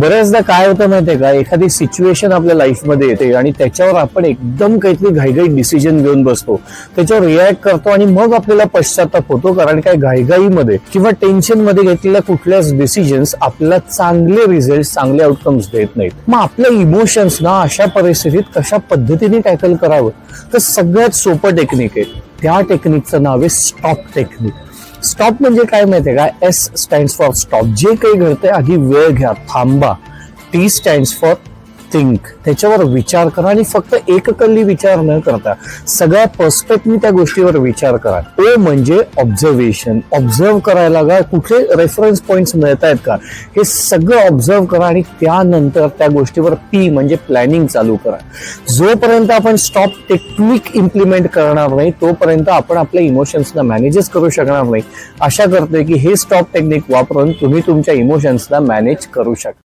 बऱ्याचदा काय होतं माहितीये का? एखादी सिच्युएशन आपल्या लाईफमध्ये येते आणि त्याच्यावर आपण एकदम काहीतरी घाईघाई डिसिजन घेऊन बसतो. त्याच्यावर रिॲक्ट करतो आणि मग आपल्याला पश्चाताप होतो कारण काय? घाईघाईमध्ये किंवा टेन्शनमध्ये घेतलेल्या कुठल्याच डिसिजन्स आपल्याला चांगले रिझल्ट चांगले आउटकम्स देत नाहीत. मग आपल्या इमोशन्स ना अशा परिस्थितीत कशा पद्धतीने टॅकल करावं? तर सगळ्यात सोपं टेक्निक आहे. त्या टेक्निकचं नाव आहे स्टॉप टेक्निक स्टॉप म्हणजे काय माहितीये का? एस स्टँड्स फॉर स्टॉप जे काही घडतंय आधी वेळ घ्या थांबा. टी स्टँड्स फॉर थिंक त्याच्यावर विचार करा आणि फक्त एककल्ली विचार न करता सगळ्या पर्स्पेक्टनी त्या गोष्टीवर विचार करा. ओ म्हणजे ऑब्झर्वेशन ऑब्झर्व करायला का कुठे रेफरन्स पॉइंट्स मिळत आहेत का? हे सगळं ऑब्झर्व करा आणि त्यानंतर त्या गोष्टीवर पी म्हणजे प्लॅनिंग चालू करा. जोपर्यंत आपण स्टॉप टेक्निक इम्प्लिमेंट करणार नाही तोपर्यंत आपण आपल्या इमोशन्सना मॅनेजच करू शकणार नाही. आशा करतोय की हे स्टॉप टेक्निक वापरून तुम्ही तुमच्या इमोशन्सना मॅनेज करू शकता